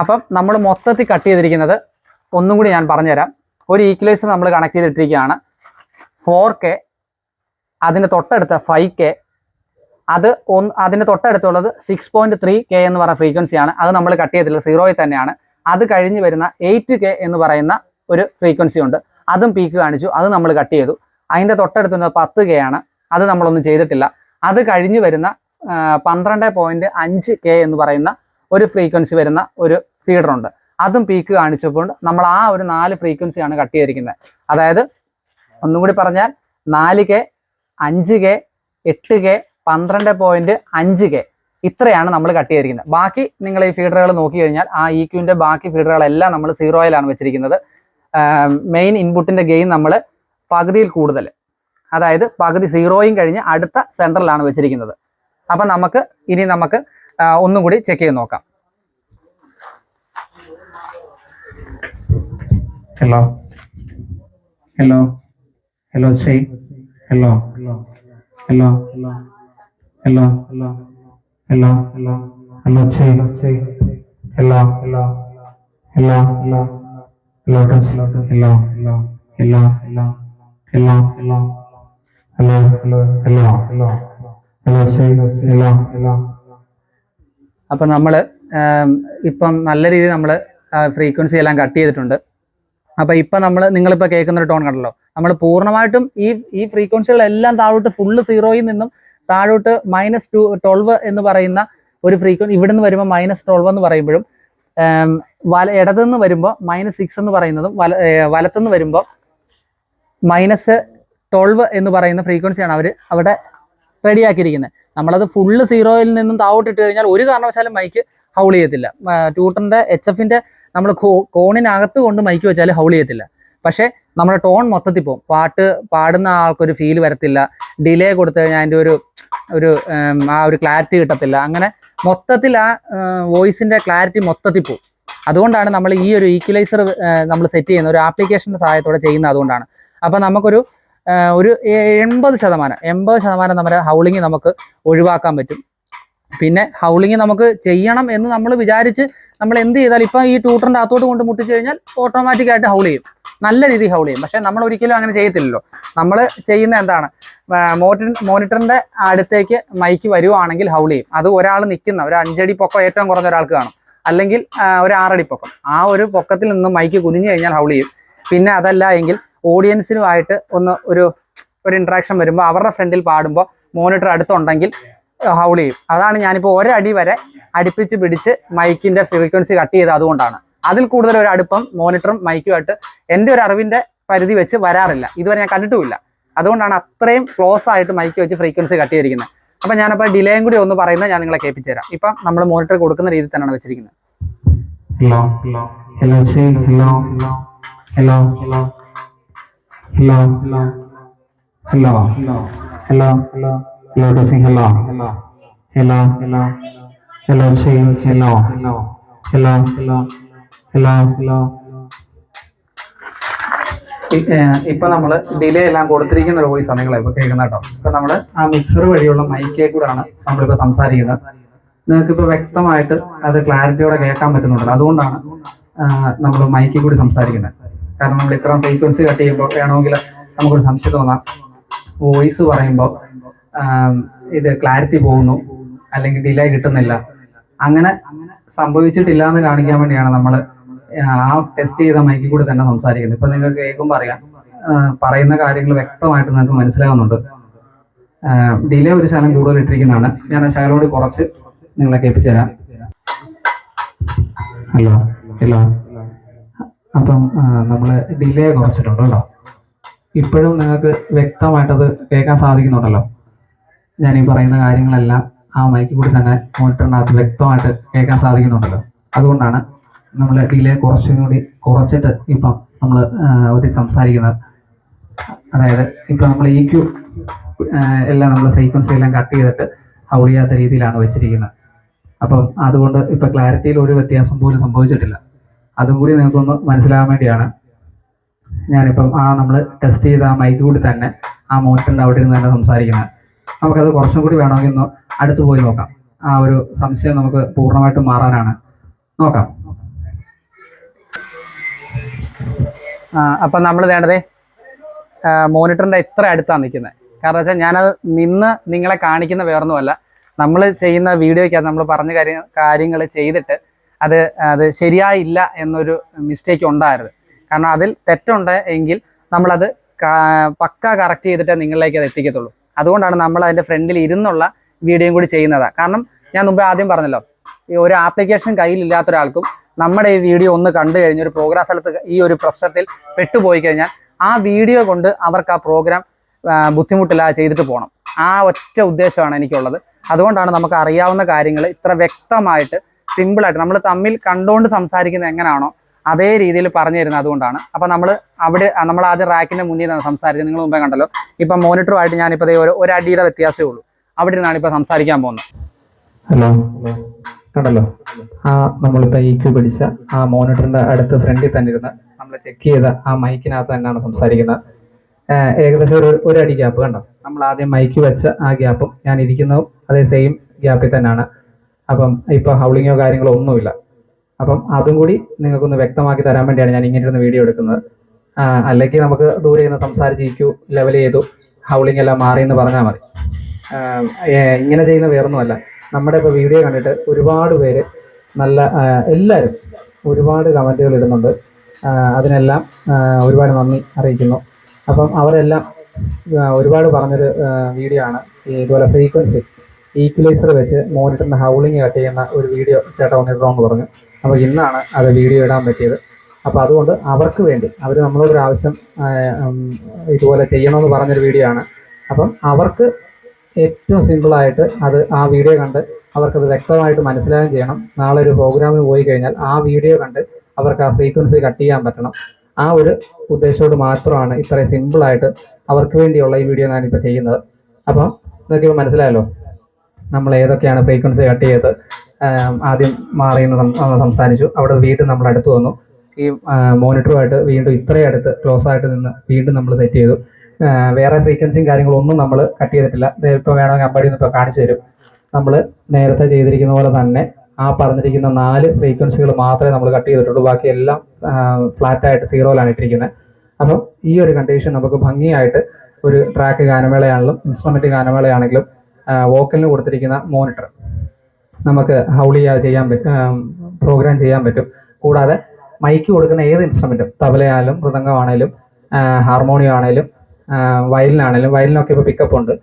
അപ്പം നമ്മൾ മൊത്തത്തിൽ കട്ട് ചെയ്തിരിക്കുന്നത് ഒന്നും കൂടി ഞാൻ പറഞ്ഞുതരാം. ഒരു ഈക്വലൈസർ നമ്മൾ കണക്ട് ചെയ്തിട്ടിരിക്കുകയാണ്. ഫോർ കെ അതിന് തൊട്ടടുത്ത ഫൈവ് കെ അത് ഒന്ന് അതിന് തൊട്ടടുത്തുള്ളത് സിക്സ് പോയിന്റ് ത്രീ കെ എന്ന് പറയുന്ന ഫ്രീക്വൻസിയാണ് അത് നമ്മൾ കട്ട് ചെയ്തിട്ടില്ല സീറോയിൽ തന്നെയാണ്. അത് കഴിഞ്ഞ് വരുന്ന എയ്റ്റ് കെ എന്ന് പറയുന്ന ഒരു ഫ്രീക്വൻസി ഉണ്ട്. അതും പീക്ക് കാണിച്ചു. അത് നമ്മൾ കട്ട് ചെയ്തു. അതിന്റെ തൊട്ടടുത്തുള്ള പത്ത് കെ ആണ്. അത് നമ്മളൊന്നും ചെയ്തിട്ടില്ല. അത് കഴിഞ്ഞ് വരുന്ന പന്ത്രണ്ട് പോയിന്റ് അഞ്ച് കെ എന്ന് പറയുന്ന ഒരു ഫ്രീക്വൻസി വരുന്ന ഒരു ഫീഡർ ഉണ്ട്. അതും പീക്ക് കാണിച്ചപ്പോൾ നമ്മൾ ആ ഒരു നാല് ഫ്രീക്വൻസിയാണ് കട്ട് ചെയ്തിരിക്കുന്നത്. അതായത് ഒന്നും കൂടി പറഞ്ഞാൽ നാല് കെ അഞ്ച് കെ എട്ട് കെ പന്ത്രണ്ട് പോയിന്റ് അഞ്ച് കെ ഇത്രയാണ് നമ്മൾ കട്ട് ചെയ്തിരിക്കുന്നത്. ബാക്കി നിങ്ങൾ ഈ ഫീഡറുകൾ നോക്കി കഴിഞ്ഞാൽ ആ ഇ ക്യൂവിന്റെ ബാക്കി ഫീഡറുകളെല്ലാം നമ്മൾ സീറോയിലാണ് വെച്ചിരിക്കുന്നത്. മെയിൻ ഇൻപുട്ടിന്റെ ഗെയിൻ നമ്മൾ പകുതിയിൽ കൂടുതൽ. അതായത് പകുതി സീറോയും കഴിഞ്ഞ് അടുത്ത സെൻട്രലാണ് വെച്ചിരിക്കുന്നത്. അപ്പം നമുക്ക് ഇനി നമുക്ക് ഒന്നും കൂടി ചെക്ക് ചെയ്ത് നോക്കാം. Hello hello hello hello hello hello. Hello. എല്ലാം എല്ലാം എല്ലാം എല്ലാം എല്ലാം ചെയ്യും ചെയ്യും എല്ലാം എല്ലാം എല്ലാം എല്ലാം എല്ലാ ഡ്രസ് എല്ലാം എല്ലാം hello hello hello hello hello hello hello അപ്പം നമ്മൾ ഇപ്പം നല്ല രീതിയിൽ നമ്മൾ ഫ്രീക്വൻസി എല്ലാം കട്ട് ചെയ്തിട്ടുണ്ട് അപ്പം ഇപ്പം നമ്മൾ നിങ്ങളിപ്പോൾ കേൾക്കുന്ന ഒരു ടോൺ കണ്ടല്ലോ നമ്മൾ പൂർണമായിട്ടും ഈ ഈ ഫ്രീക്വൻസികളെല്ലാം താഴോട്ട് ഫുള്ള് സീറോയിൽ നിന്നും താഴോട്ട് മൈനസ് ടു ട്വൽവ് എന്ന് പറയുന്ന ഒരു ഫ്രീക്വൻസി ഇവിടെ നിന്ന് വരുമ്പോൾ മൈനസ് ട്വൽവ് എന്ന് പറയുമ്പോഴും വല ഇടതുനിന്ന് വരുമ്പോൾ മൈനസ് സിക്സ് എന്ന് പറയുന്നതും വല വലത്തുനിന്ന് വരുമ്പോൾ മൈനസ് ട്വൽവ് എന്ന് പറയുന്ന ഫ്രീക്വൻസിയാണ് അവർ അവിടെ റെഡിയാക്കിയിരിക്കുന്നത് നമ്മളത് ഫുള്ള് സീറോയിൽ നിന്നും താവോട്ട് ഇട്ട് കഴിഞ്ഞാൽ ഒരു കാരണവശാലും മൈക്ക് ഹൗൾ ചെയ്യത്തില്ല. ട്യൂട്ടറിന്റെ എച്ച് എഫിന്റെ നമ്മൾ കോണിനകത്ത് കൊണ്ട് മൈക്ക് വെച്ചാൽ ഹൗൾ ചെയ്യത്തില്ല. പക്ഷേ നമ്മുടെ ടോൺ മൊത്തത്തിൽ പോകും പാട്ട് പാടുന്ന ആൾക്കൊരു ഫീൽ വരത്തില്ല. ഡിലേ കൊടുത്തു കഴിഞ്ഞാൽ അതിന്റെ ഒരു ഒരു ആ ഒരു ക്ലാരിറ്റി കിട്ടത്തില്ല. അങ്ങനെ മൊത്തത്തിൽ ആ വോയിസിന്റെ ക്ലാരിറ്റി മൊത്തത്തിൽ പോകും അതുകൊണ്ടാണ് നമ്മൾ ഈ ഒരു ഈക്വലൈസർ നമ്മൾ സെറ്റ് ചെയ്യുന്ന ഒരു ആപ്ലിക്കേഷന്റെ സഹായത്തോടെ ചെയ്യുന്നത് അതുകൊണ്ടാണ്. അപ്പം നമുക്കൊരു ഒരു എൺപത് ശതമാനം എൺപത് ശതമാനം നമ്മുടെ ഹൗളിങ് നമുക്ക് ഒഴിവാക്കാൻ പറ്റും. പിന്നെ ഹൗളിങ് നമുക്ക് ചെയ്യണം എന്ന് നമ്മൾ വിചാരിച്ച് നമ്മൾ എന്ത് ചെയ്താൽ ഇപ്പം ഈ ട്യൂട്ടറിന്റെ അകത്തോട്ട് കൊണ്ട് മുട്ടിച്ച് കഴിഞ്ഞാൽ ഓട്ടോമാറ്റിക്കായിട്ട് ഹൗൾ ചെയ്യും. നല്ല രീതിയിൽ ഹൗൾ ചെയ്യും. പക്ഷേ നമ്മൾ ഒരിക്കലും അങ്ങനെ ചെയ്യത്തില്ലല്ലോ. നമ്മൾ ചെയ്യുന്ന എന്താണ്? മോണിറ്റർ മോണിറ്ററിന്റെ അടുത്തേക്ക് മൈക്ക് വരുവാണെങ്കിൽ ഹൗൾ ചെയ്യും. അത് ഒരാൾ നിൽക്കുന്ന ഒരു അഞ്ചടി പൊക്കം ഏറ്റവും കുറഞ്ഞ ഒരാൾക്ക് കാണും. അല്ലെങ്കിൽ ഒരു ആറടി പൊക്കം. ആ ഒരു പൊക്കത്തിൽ നിന്ന് മൈക്ക് കുനിഞ്ഞു കഴിഞ്ഞാൽ ഹൗൾ ചെയ്യും. പിന്നെ അതല്ല എങ്കിൽ ഓഡിയൻസിനുമായിട്ട് ഒന്ന് ഒരു ഒരു ഇൻട്രാക്ഷൻ വരുമ്പോൾ അവരുടെ ഫ്രണ്ടിൽ പാടുമ്പോൾ മോണിറ്റർ അടുത്തുണ്ടെങ്കിൽ ഹൗൾ ചെയ്യും. അതാണ് ഞാനിപ്പോൾ ഒരടി വരെ അടുപ്പിച്ച് പിടിച്ച് മൈക്കിന്റെ ഫ്രീക്വൻസി കട്ട് ചെയ്ത് അതുകൊണ്ടാണ്. അതിൽ കൂടുതൽ ഒരു അടുപ്പം മോണിറ്ററും മൈക്കുമായിട്ട് എന്റെ ഒരു അറിവിന്റെ പരിധി വെച്ച് വരാറില്ല. ഇതുവരെ ഞാൻ കണ്ടിട്ടുമില്ല. അതുകൊണ്ടാണ് അത്രയും ക്ലോസ് ആയിട്ട് മൈക്ക് വെച്ച് ഫ്രീക്വൻസി കട്ട് ചെയ്തിരിക്കുന്നത് അപ്പം ഞാനപ്പോൾ ഡിലേയും കൂടി ഒന്ന് പറയുന്നത് ഞാൻ നിങ്ങളെ കേൾപ്പിച്ചു തരാം ഇപ്പം നമ്മൾ മോണിറ്റർ കൊടുക്കുന്ന രീതിയിൽ തന്നെയാണ് വെച്ചിരിക്കുന്നത് hello hello hello hello hello ഇപ്പൊ നമ്മൾ ഡിലേ എല്ലാം കൊടുത്തിരിക്കുന്ന ഒരു വോയിസ് ആണ് നിങ്ങളെ ഇപ്പൊ കേൾക്കുന്ന കേട്ടോ. ഇപ്പൊ നമ്മൾ ആ മിക്സർ വഴിയുള്ള മൈക്കേ കൂടാണ് നമ്മളിപ്പോ സംസാരിക്കുന്നത്. നിങ്ങൾക്ക് ഇപ്പൊ വ്യക്തമായിട്ട് അത് ക്ലാരിറ്റിയോടെ കേൾക്കാൻ പറ്റുന്നുണ്ടല്ലോ. അതുകൊണ്ടാണ് നമ്മൾ മൈക്കിൽ കൂടി സംസാരിക്കുന്നത്. കാരണം നമ്മൾ ഇത്രയും ഫ്രീക്വൻസി കട്ട് ചെയ്യുമ്പോൾ വേണമെങ്കിൽ നമുക്കൊരു സംശയം തോന്നാം. വോയിസ് പറയുമ്പോൾ ഇത് ക്ലാരിറ്റി പോകുന്നു അല്ലെങ്കിൽ ഡിലേ കിട്ടുന്നില്ല. അങ്ങനെ സംഭവിച്ചിട്ടില്ല എന്ന് കാണിക്കാൻ വേണ്ടിയാണ് നമ്മൾ ആ ടെസ്റ്റ് ചെയ്ത മൈക്കിൽ കൂടെ തന്നെ സംസാരിക്കുന്നത് ഇപ്പൊ നിങ്ങൾക്ക് കേൾക്കുമ്പോൾ അറിയാം പറയുന്ന കാര്യങ്ങൾ വ്യക്തമായിട്ട് നിങ്ങൾക്ക് മനസ്സിലാകുന്നുണ്ട് ഡിലേ ഒരു ശകലം കൂടുതൽ ഇട്ടിരിക്കുന്നതാണ്. ഞാൻ ആ ശകലം കൂടി കുറച്ച് നിങ്ങളെ കേൾപ്പിച്ചു തരാം ഹലോ ഹലോ. അപ്പം നമ്മൾ ഡിലേ കുറച്ചിട്ടുണ്ട് കേട്ടോ. ഇപ്പോഴും നിങ്ങൾക്ക് വ്യക്തമായിട്ടത് കേൾക്കാൻ സാധിക്കുന്നുണ്ടല്ലോ. ഞാൻ ഈ പറയുന്ന കാര്യങ്ങളെല്ലാം ആ മൈക്കിൽ കൂടി തന്നെ മോണിറ്ററിനകത്ത് വ്യക്തമായിട്ട് കേൾക്കാൻ സാധിക്കുന്നുണ്ടല്ലോ. അതുകൊണ്ടാണ് നമ്മൾ ഡിലേ കുറച്ചും കൂടി കുറച്ചിട്ട് ഇപ്പം നമ്മൾ ഒരു സംസാരിക്കുന്നത്. അതായത് ഇപ്പം നമ്മൾ ഇ ക്യു എല്ലാം നമ്മൾ ഫ്രീക്വൻസി എല്ലാം കട്ട് ചെയ്തിട്ട് ഹൗളിയാത്ത രീതിയിലാണ് വെച്ചിരിക്കുന്നത്. അപ്പം അതുകൊണ്ട് ഇപ്പം ക്ലാരിറ്റിയിൽ ഒരു വ്യത്യാസം പോലും സംഭവിച്ചിട്ടില്ല. അതും കൂടി നിങ്ങൾക്കൊന്ന് മനസ്സിലാകാൻ വേണ്ടിയാണ് ഞാനിപ്പം ആ നമ്മൾ ടെസ്റ്റ് ചെയ്ത ആ മൈക്ക് കൂടി തന്നെ ആ മോണിറ്ററിന്റെ അവിടെ ഇരുന്ന് തന്നെ സംസാരിക്കുന്നത്. നമുക്കത് കുറച്ചും കൂടി വേണമെങ്കിൽ ഒന്ന് അടുത്ത് പോയി നോക്കാം. ആ ഒരു സംശയം നമുക്ക് പൂർണമായിട്ടും മാറാനാണ്. നോക്കാം. അപ്പം നമ്മൾ വേണ്ടത് മോണിറ്ററിന്റെ ഇത്ര അടുത്താണ് നിൽക്കുന്നത് കാരണം വെച്ചാൽ ഞാനത് നിന്ന് നിങ്ങളെ കാണിക്കുന്ന വേറൊന്നുമല്ല. നമ്മൾ ചെയ്യുന്ന വീഡിയോയ്ക്കകത്ത് നമ്മൾ പറഞ്ഞ കാര്യ കാര്യങ്ങൾ ചെയ്തിട്ട് അത് അത് ശരിയായില്ല എന്നൊരു മിസ്റ്റേക്ക് ഉണ്ടായിരുന്നു കാരണം അതിൽ തെറ്റുണ്ട് എങ്കിൽ നമ്മളത് പക്ക കറക്റ്റ് ചെയ്തിട്ട് നിങ്ങളിലേക്ക് അത് എത്തിക്കത്തുള്ളൂ. അതുകൊണ്ടാണ് നമ്മൾ അതിന്റെ ഫ്രണ്ടിൽ ഇരുന്നുള്ള വീഡിയോയും കൂടി ചെയ്യുന്നത്. കാരണം ഞാൻ മുമ്പേ ആദ്യം പറഞ്ഞല്ലോ ഒരു ആപ്ലിക്കേഷൻ കയ്യിലില്ലാത്ത ഒരാൾക്കും നമ്മുടെ ഈ വീഡിയോ ഒന്ന് കണ്ടു കഴിഞ്ഞ ഒരു പ്രോഗ്രാം സ്ഥലത്ത് ഈ ഒരു പ്രശ്നത്തിൽ പെട്ടുപോയി കഴിഞ്ഞാൽ ആ വീഡിയോ കൊണ്ട് അവർക്ക് ആ പ്രോഗ്രാം ബുദ്ധിമുട്ടില്ലാതെ ചെയ്തിട്ട് പോകണം ആ ഒറ്റ ഉദ്ദേശമാണ് എനിക്കുള്ളത്. അതുകൊണ്ടാണ് നമുക്ക് അറിയാവുന്ന കാര്യങ്ങൾ ഇത്ര വ്യക്തമായിട്ട് സിമ്പിളായിട്ട് നമ്മൾ തമ്മിൽ കണ്ടുകൊണ്ട് സംസാരിക്കുന്നത് എങ്ങനെയാണോ അതേ രീതിയിൽ പറഞ്ഞു തരുന്നത് അതുകൊണ്ടാണ്. അപ്പം നമ്മൾ അവിടെ നമ്മൾ ആദ്യം റാക്കിന്റെ മുന്നിൽ നിന്നാണ് സംസാരിച്ചത്. നിങ്ങൾ മുമ്പേ കണ്ടല്ലോ. ഇപ്പം മോണിറ്ററുമായിട്ട് ഞാനിപ്പോൾ ദേ ഒരു ഒരു അടിയുടെ വ്യത്യാസമേ ഉള്ളൂ. അവിടെ നിന്നാണ് ഇപ്പോൾ സംസാരിക്കാൻ പോകുന്നത്. ഹലോ കണ്ടല്ലോ ആ നമ്മളിപ്പോൾ ഈ ക്യൂ പിടിച്ച ആ മോണിറ്ററിന്റെ അടുത്ത് ഫ്രണ്ടിൽ തന്നെ ഇരുന്ന് നമ്മൾ ചെക്ക് ചെയ്ത ആ മൈക്കിനകത്ത് തന്നെയാണ് സംസാരിക്കുന്നത്. ഏകദേശം ഒരു ഒരു അടി ഗ്യാപ്പ് കണ്ടോ? നമ്മൾ ആദ്യം മൈക്ക് വെച്ച ആ ഗ്യാപ്പും ഞാൻ ഇരിക്കുന്നതും അതേ സെയിം ഗ്യാപ്പിൽ തന്നെയാണ് അപ്പം ഇപ്പോൾ ഹൗളിങ്ങോ കാര്യങ്ങളോ ഒന്നുമില്ല. അപ്പം അതും കൂടി നിങ്ങൾക്കൊന്ന് വ്യക്തമാക്കി തരാൻ വേണ്ടിയാണ് ഞാൻ ഇങ്ങനെ ഇരുന്ന് വീഡിയോ എടുക്കുന്നത്. അല്ലെങ്കിൽ നമുക്ക് ദൂരെ നിന്ന് സംസാരിച്ച് ഇക്യു ലെവൽ ചെയ്തു. ഹൗളിംഗ് എല്ലാം മാറി എന്ന് പറഞ്ഞാൽ മതി. ഇങ്ങനെ ചെയ്യുന്ന വേറൊന്നുമല്ല. നമ്മുടെ ഇപ്പോൾ വീഡിയോ കണ്ടിട്ട് ഒരുപാട് പേര് നല്ല എല്ലാവരും ഒരുപാട് കമന്റുകൾ ഇടുന്നുണ്ട്. അതിനെല്ലാം ഒരുപാട് നന്ദി അറിയിക്കുന്നു. അപ്പം അവരെല്ലാം ഒരുപാട് പറഞ്ഞൊരു വീഡിയോ ആണ്. ഈ ഇതുപോലെ ഫ്രീക്വൻസി ഈക്വലൈസർ വെച്ച് മോണിറ്ററിന് ഹൗളിംഗ് കട്ട് ചെയ്യുന്ന ഒരു വീഡിയോ ചേട്ടാ വന്നിട്ടുണ്ടോ പറഞ്ഞു. അപ്പോൾ ഇന്നാണ് അത് വീഡിയോ ഇടാൻ പറ്റിയത്. അപ്പോൾ അതുകൊണ്ട് അവർക്ക് വേണ്ടി അവർ നമ്മളോടൊരു ആവശ്യം ഇതുപോലെ ചെയ്യണമെന്ന് പറഞ്ഞൊരു വീഡിയോ ആണ്. അപ്പം അവർക്ക് ഏറ്റവും സിമ്പിളായിട്ട് അത് ആ വീഡിയോ കണ്ട് അവർക്കത് വ്യക്തമായിട്ട് മനസ്സിലാകുകയും ചെയ്യണം. നാളെ ഒരു പ്രോഗ്രാമിന് പോയി കഴിഞ്ഞാൽ ആ വീഡിയോ കണ്ട് അവർക്ക് ആ ഫ്രീക്വൻസി കട്ട് ചെയ്യാൻ പറ്റണം. ആ ഒരു ഉദ്ദേശത്തോട് മാത്രമാണ് ഇത്രയും സിമ്പിളായിട്ട് അവർക്ക് വേണ്ടിയുള്ള ഈ വീഡിയോ ഞാനിപ്പോൾ ചെയ്യുന്നത്. അപ്പോൾ ഇതൊക്കെ ഇപ്പോൾ മനസ്സിലായല്ലോ? നമ്മൾ ഏതൊക്കെയാണ് ഫ്രീക്വൻസി കട്ട് ചെയ്ത് ആദ്യം മാറി നിന്ന് സംസാരിച്ചു. അവിടെ വീണ്ടും നമ്മൾ അടുത്ത് വന്നു. ഈ മോണിറ്ററുമായിട്ട് വീണ്ടും ഇത്രയും അടുത്ത് ക്ലോസ് ആയിട്ട് നിന്ന് വീണ്ടും നമ്മൾ സെറ്റ് ചെയ്തു. വേറെ ഫ്രീക്വൻസിയും കാര്യങ്ങളൊന്നും നമ്മൾ കട്ട് ചെയ്തിട്ടില്ല. ഇപ്പോൾ വേണമെങ്കിൽ അമ്പടി ഒന്ന് ഇപ്പോൾ കാണിച്ചു തരും. നമ്മൾ നേരത്തെ ചെയ്തിരിക്കുന്ന പോലെ തന്നെ ആ പറഞ്ഞിരിക്കുന്ന നാല് ഫ്രീക്വൻസികൾ മാത്രമേ നമ്മൾ കട്ട് ചെയ്തിട്ടുള്ളൂ. ബാക്കി എല്ലാം ഫ്ലാറ്റായിട്ട് സീറോയിലാണ് ഇട്ടിരിക്കുന്നത് അപ്പം ഈ ഒരു കണ്ടീഷൻ നമുക്ക് ഭംഗിയായിട്ട് ഒരു ട്രാക്ക് ഗാനമേളയാണെങ്കിലും ഇൻസ്ട്രുമെന്റ് ഗാനമേളയാണെങ്കിലും വോക്കലിന് കൊടുത്തിരിക്കുന്ന മോണിറ്റർ നമുക്ക് ഹൗൾ ചെയ്യാൻ പ്രോഗ്രാം ചെയ്യാൻ പറ്റും. കൂടാതെ മൈക്ക് കൊടുക്കുന്ന ഏത് ഇൻസ്ട്രുമെന്റും തബലയായാലും മൃദംഗമാണേലും ഹാർമോണിയം ആണേലും വയലിനാണേലും വയലിനൊക്കെ ഇപ്പോൾ പിക്കപ്പ് ഉണ്ട്.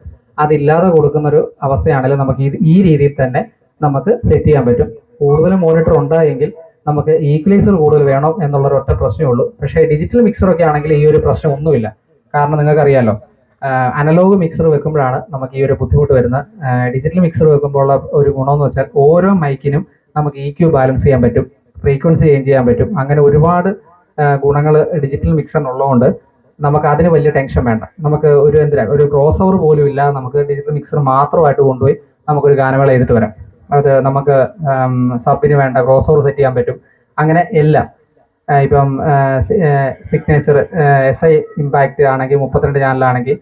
അതില്ലാതെ കൊടുക്കുന്ന ഒരു അവസ്ഥയാണെങ്കിലും നമുക്ക് ഇത് ഈ രീതിയിൽ തന്നെ നമുക്ക് സെറ്റ് ചെയ്യാൻ പറ്റും. കൂടുതൽ മോണിറ്റർ ഉണ്ടായെങ്കിൽ നമുക്ക് ഈക്വലൈസർ കൂടുതൽ വേണം എന്നുള്ളൊരു ഒറ്റ പ്രശ്നമേ ഉള്ളൂ. പക്ഷേ ഡിജിറ്റൽ മിക്സറൊക്കെ ആണെങ്കിൽ ഈ ഒരു പ്രശ്നം ഒന്നുമില്ല. കാരണം നിങ്ങൾക്കറിയാലോ അനലോഗ് മിക്സർ വെക്കുമ്പോഴാണ് നമുക്ക് ഈ ഒരു ബുദ്ധിമുട്ട് വരുന്നത്. ഡിജിറ്റൽ മിക്സർ വെക്കുമ്പോൾ ഒരു ഗുണമെന്ന് വെച്ചാൽ ഓരോ മൈക്കിനും നമുക്ക് ഇ ക്യൂ ബാലൻസ് ചെയ്യാൻ പറ്റും. ഫ്രീക്വൻസി ചേഞ്ച് ചെയ്യാൻ പറ്റും. അങ്ങനെ ഒരുപാട് ഗുണങ്ങൾ ഡിജിറ്റൽ മിക്സറിനുള്ളതുകൊണ്ട് നമുക്ക് അതിന് വലിയ ടെൻഷൻ വേണ്ട. നമുക്ക് ഒരു എന്തിനാ ഒരു ക്രോസ് ഓവർ പോലും ഇല്ല. നമുക്ക് ഡിജിറ്റൽ മിക്സർ മാത്രമായിട്ട് കൊണ്ടുപോയി നമുക്കൊരു ഗാനമേള എഴുതി വരാം. അത് നമുക്ക് സബിന് വേണ്ട ക്രോസ് ഓവർ സെറ്റ് ചെയ്യാൻ പറ്റും. അങ്ങനെ എല്ലാം. ഇപ്പം സിഗ്നേച്ചർ എസ് ഐ ഇമ്പാക്റ്റ് ആണെങ്കിൽ മുപ്പത്തിരണ്ട് ചാനലാണെങ്കിൽ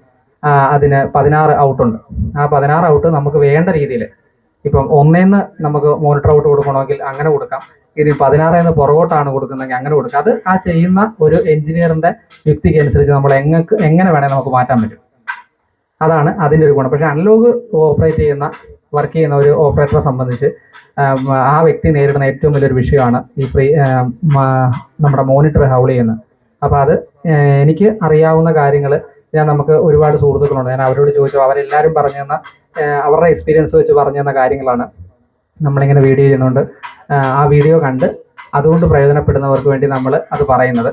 അതിന് പതിനാറ് ഔട്ടുണ്ട് ആ പതിനാറ് ഔട്ട് നമുക്ക് വേണ്ട രീതിയിൽ ഇപ്പം ഒന്നേന്ന് നമുക്ക് മോണിറ്റർ ഔട്ട് കൊടുക്കണമെങ്കിൽ അങ്ങനെ കൊടുക്കാം. ഇനി പതിനാറേന്ന് പുറകോട്ടാണ് കൊടുക്കുന്നതെങ്കിൽ അങ്ങനെ കൊടുക്കുക. അത് ആ ചെയ്യുന്ന ഒരു എഞ്ചിനീയറിന്റെ യുക്തിക്ക് അനുസരിച്ച് നമ്മൾ എങ്ങക്ക് എങ്ങനെ വേണേൽ നമുക്ക് മാറ്റാൻ പറ്റും. അതാണ് അതിന്റെ ഒരു ഗുണം. പക്ഷെ അനലോഗ് ഓപ്പറേറ്റ് ചെയ്യുന്ന വർക്ക് ചെയ്യുന്ന ഒരു ഓപ്പറേറ്ററെ സംബന്ധിച്ച് ആ വ്യക്തി നേരിടുന്ന ഏറ്റവും വലിയൊരു വിഷയമാണ് ഈ ഫ്രീ നമ്മുടെ മോണിറ്റർ ഹൗൾ ചെയ്യുന്നത്. അപ്പോൾ അത് എനിക്ക് അറിയാവുന്ന കാര്യങ്ങൾ ഞാൻ നമുക്ക് ഒരുപാട് സുഹൃത്തുക്കളുണ്ട്. ഞാൻ അവരോട് ചോദിച്ചു അവരെല്ലാവരും പറഞ്ഞു തന്ന അവരുടെ എക്സ്പീരിയൻസ് വെച്ച് പറഞ്ഞു തന്ന കാര്യങ്ങളാണ്. നമ്മളിങ്ങനെ വീഡിയോ ചെയ്യുന്നുണ്ട് ആ വീഡിയോ കണ്ട് അതുകൊണ്ട് പ്രയോജനപ്പെടുന്നവർക്ക് വേണ്ടി നമ്മൾ അത് പറയുന്നത്.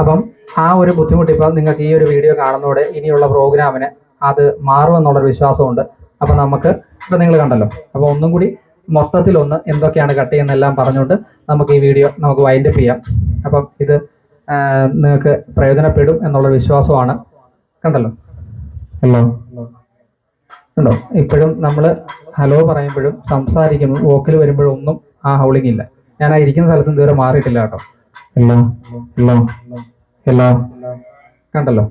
അപ്പം ആ ഒരു ബുദ്ധിമുട്ട് ഇപ്പം നിങ്ങൾക്ക് ഈ ഒരു വീഡിയോ കാണുന്നതോടെ ഇനിയുള്ള പ്രോഗ്രാമിന് അത് മാറുമെന്നുള്ളൊരു വിശ്വാസമുണ്ട്. അപ്പം നമുക്ക് ഇപ്പം നിങ്ങൾ കണ്ടല്ലോ. അപ്പോൾ ഒന്നും കൂടി മൊത്തത്തിലൊന്ന് എന്തൊക്കെയാണ് കട്ട് ചെയ്യുന്നതെല്ലാം പറഞ്ഞുകൊണ്ട് നമുക്ക് ഈ വീഡിയോ നമുക്ക് വൈൻഡപ്പ് ചെയ്യാം. അപ്പം ഇത് നിങ്ങൾക്ക് പ്രയോജനപ്പെടും എന്നുള്ള വിശ്വാസമാണ്. കണ്ടല്ലോ? ഹലോ. ഉണ്ടോ? ഇപ്പോഴും നമ്മൾ ഹലോ പറയുമ്പോഴും സംസാരിക്കുമ്പോൾ വോക്കിൽ വരുമ്പോഴും ഒന്നും ആ ഹൗളിംഗ് ഇല്ല. ഞാൻ ആ ഇരിക്കുന്ന സ്ഥലത്ത് ഇതുവരെ മാറിയിട്ടില്ല കേട്ടോ. Hello hello hello. കണ്ടല്ലോ?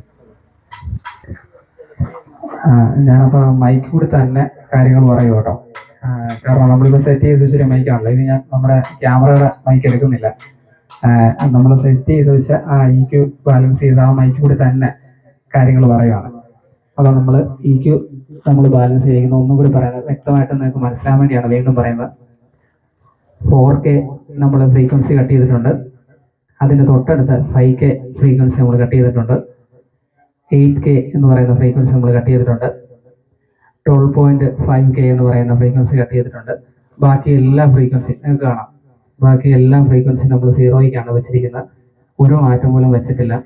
ഞാനപ്പോൾ മൈക്ക് കൂടി തന്നെ കാര്യങ്ങൾ പറയൂ കേട്ടോ? കാരണം നമ്മളിപ്പോൾ സെറ്റ് ചെയ്ത് വെച്ചൊരു മൈക്കാണല്ലോ ഇത് ഞാൻ നമ്മുടെ ക്യാമറയുടെ മൈക്ക് എടുക്കുന്നില്ല. നമ്മൾ സെറ്റ് ചെയ്ത് വെച്ച ആ ഇ ക്യു ബാലൻസ് ചെയ്ത് ആ മൈക്ക് കൂടി തന്നെ കാര്യങ്ങൾ പറയുവാണ്. അപ്പോൾ നമ്മൾ ഇ ക്യു നമ്മൾ ബാലൻസ് ചെയ്യുന്ന ഒന്നും കൂടി പറയുന്നത് വ്യക്തമായിട്ട് നിങ്ങൾക്ക് മനസ്സിലാൻ വേണ്ടിയാണ് വീണ്ടും പറയുന്നത്. ഫോർ കെ നമ്മൾ ഫ്രീക്വൻസി കട്ട് ചെയ്തിട്ടുണ്ട്. അതിന്റെ തൊട്ടടുത്ത് ഫൈവ് കെ ഫ്രീക്വൻസി നമ്മൾ കട്ട് ചെയ്തിട്ടുണ്ട്. എയ്റ്റ് കെ എന്ന് പറയുന്ന ഫ്രീക്വൻസി നമ്മൾ കട്ട് ചെയ്തിട്ടുണ്ട്. ട്വൽവ് പോയിന്റ് ഫൈവ് കെ എന്ന് പറയുന്ന ഫ്രീക്വൻസി കട്ട് ചെയ്തിട്ടുണ്ട്. ബാക്കി എല്ലാ ഫ്രീക്വൻസി നിങ്ങൾക്ക് കാണാം. ബാക്കി എല്ലാ ഫ്രീക്വൻസി നമ്മൾ സീറോയ്ക്കാണ് വെച്ചിരിക്കുന്നത്. ഒരു മാറ്റം പോലും വെച്ചിട്ടില്ല.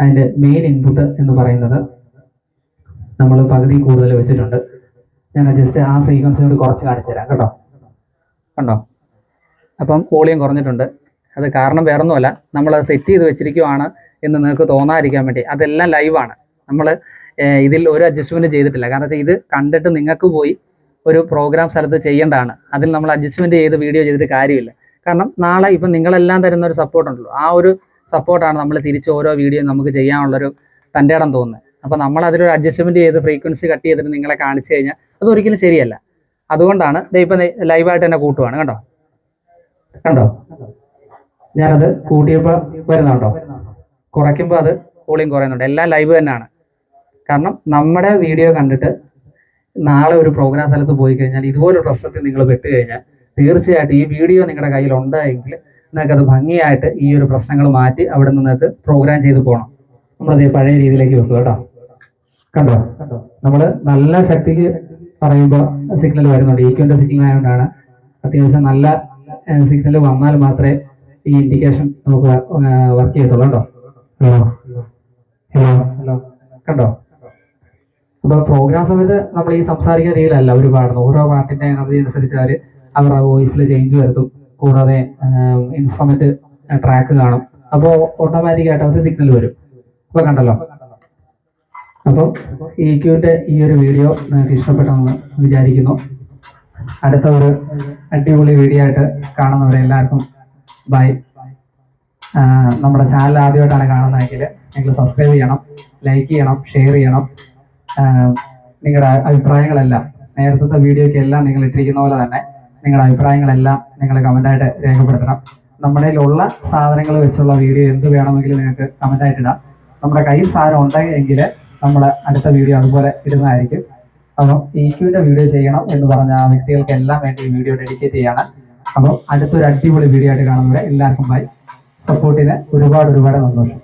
അതിന്റെ മെയിൻ ഇൻപുട്ട് എന്ന് പറയുന്നത് നമ്മൾ പകുതി കൂടുതൽ വെച്ചിട്ടുണ്ട്. ഞാൻ ജസ്റ്റ് ആ ഫ്രീക്വൻസിയോട് കുറച്ച് കാണിച്ചു തരാം കേട്ടോ. കണ്ടോ? അപ്പം വോളിയം കുറഞ്ഞിട്ടുണ്ട്. അത് കാരണം വേറൊന്നുമല്ല. നമ്മൾ അത് സെറ്റ് ചെയ്ത് വെച്ചിരിക്കുവാണ് എന്ന് നിങ്ങൾക്ക് തോന്നാതിരിക്കാൻ വേണ്ടി. അതെല്ലാം ലൈവാണ് നമ്മൾ ഇതിൽ ഒരു അഡ്ജസ്റ്റ്മെന്റ് ചെയ്തിട്ടില്ല. കാരണം ഇത് കണ്ടിട്ട് നിങ്ങൾക്ക് പോയി ഒരു പ്രോഗ്രാം സ്ഥലത്ത് ചെയ്യേണ്ടതാണ്. അതിൽ നമ്മൾ അഡ്ജസ്റ്റ്മെന്റ് ചെയ്ത് വീഡിയോ ചെയ്തിട്ട് കാര്യമില്ല. കാരണം നാളെ ഇപ്പം നിങ്ങളെല്ലാം തരുന്ന ഒരു സപ്പോർട്ടുണ്ടല്ലോ ആ ഒരു സപ്പോർട്ടാണ് നമ്മൾ തിരിച്ച് ഓരോ വീഡിയോ നമുക്ക് ചെയ്യാനുള്ളൊരു തന്റെ ഇടം തോന്നുന്നത്. അപ്പോൾ നമ്മൾ അതിലൊരു അഡ്ജസ്റ്റ്മെന്റ് ചെയ്ത് ഫ്രീക്വൻസി കട്ട് ചെയ്തിട്ട് നിങ്ങളെ കാണിച്ചു കഴിഞ്ഞാൽ അതൊരിക്കലും ശരിയല്ല. അതുകൊണ്ടാണ് ഇപ്പം ലൈവായിട്ട് തന്നെ കൂട്ടുവാണ്. കണ്ടോ? കണ്ടോ? ഞാനത് കൂട്ടിയപ്പോൾ വരുന്നുണ്ടോ? കുറയ്ക്കുമ്പോൾ അത് കൂളിങ് കുറയുന്നുണ്ട്. എല്ലാം ലൈവ് തന്നെയാണ്. കാരണം നമ്മുടെ വീഡിയോ കണ്ടിട്ട് നാളെ ഒരു പ്രോഗ്രാം സ്ഥലത്ത് പോയി കഴിഞ്ഞാൽ ഇതുപോലൊരു പ്രശ്നത്തിൽ നിങ്ങൾ പെട്ട് കഴിഞ്ഞാൽ തീർച്ചയായിട്ടും ഈ വീഡിയോ നിങ്ങളുടെ കയ്യിൽ ഉണ്ടായെങ്കിൽ നിങ്ങൾക്ക് അത് ഭംഗിയായിട്ട് ഈ ഒരു പ്രശ്നങ്ങൾ മാറ്റി അവിടെ നിന്ന് നിങ്ങൾക്ക് പ്രോഗ്രാം ചെയ്ത് പോകണം നമ്മളത് പഴയ രീതിയിലേക്ക് വെക്കുക കേട്ടോ. കണ്ടോ? നമ്മൾ നല്ല ശക്തിക്ക് പറയുമ്പോൾ സിഗ്നൽ വരുന്നുണ്ട്. ഈക്വന്റെ സിഗ്നൽ ആയതുകൊണ്ടാണ് അത്യാവശ്യം നല്ല സിഗ്നൽ വന്നാൽ മാത്രമേ ഈ ഇൻഡിക്കേഷൻ നമുക്ക് വർക്ക് ചെയ്യത്തുള്ളൂ. കേട്ടോ ഹലോ. ഹലോ. ഹലോ. കണ്ടോ? അപ്പൊ പ്രോഗ്രാം സമയത്ത് നമ്മൾ ഈ സംസാരിക്കുന്ന രീതിയിലല്ല അവർ പാടുന്നത്. ഓരോ പാട്ടിന്റെ എനർജി അനുസരിച്ച് അവർ അവരുടെ വോയിസിൽ ചേഞ്ച് വരുത്തും. കൂടാതെ ഇൻസ്ട്രുമെന്റ് ട്രാക്ക് കാണും. അപ്പോൾ ഓട്ടോമാറ്റിക് ആയിട്ട് അവർക്ക് സിഗ്നൽ വരും. അപ്പൊ കണ്ടല്ലോ? അപ്പം ഈ ക്യൂന്റെ ഈ ഒരു വീഡിയോ നിങ്ങൾക്ക് ഇഷ്ടപ്പെട്ടെന്ന് വിചാരിക്കുന്നു. അടുത്ത ഒരു അടിപൊളി വീഡിയോ ആയിട്ട് കാണുന്നവരെല്ലാവർക്കും ബൈ നമ്മുടെ ചാനൽ ആദ്യമായിട്ടാണ് കാണുന്നതെങ്കിൽ നിങ്ങൾ സബ്സ്ക്രൈബ് ചെയ്യണം ലൈക്ക് ചെയ്യണം ഷെയർ ചെയ്യണം. നിങ്ങളുടെ അഭിപ്രായങ്ങളെല്ലാം നേരത്തെ വീഡിയോയ്ക്ക് എല്ലാം നിങ്ങൾ ഇട്ടിരിക്കുന്ന പോലെ തന്നെ നിങ്ങളുടെ അഭിപ്രായങ്ങളെല്ലാം നിങ്ങൾ കമന്റായിട്ട് രേഖപ്പെടുത്തണം. നമ്മുടെ കയ്യിലുള്ള സാധനങ്ങൾ വെച്ചുള്ള വീഡിയോ എന്ത് വേണമെങ്കിലും നിങ്ങൾക്ക് കമന്റായിട്ട് ഇടാം. നമ്മുടെ കയ്യിൽ സാധനം ഉണ്ടെങ്കിൽ നമ്മൾ അടുത്ത വീഡിയോ അതുപോലെ ഇടുന്നതായിരിക്കും. അപ്പം ഈ ക്യൂവിന്റെ വീഡിയോ ചെയ്യണം എന്ന് പറഞ്ഞ ആ വ്യക്തികൾക്കെല്ലാം വേണ്ടി വീഡിയോ ഡെഡിക്കേറ്റ് ചെയ്യാണ്. അപ്പോൾ അടുത്തൊരു അടിപൊളി വീഡിയോ ആയിട്ട് കാണുന്നവരെ എല്ലാവർക്കും ബൈ സപ്പോർട്ടിന് ഒരുപാട് ഒരുപാട് സന്തോഷം.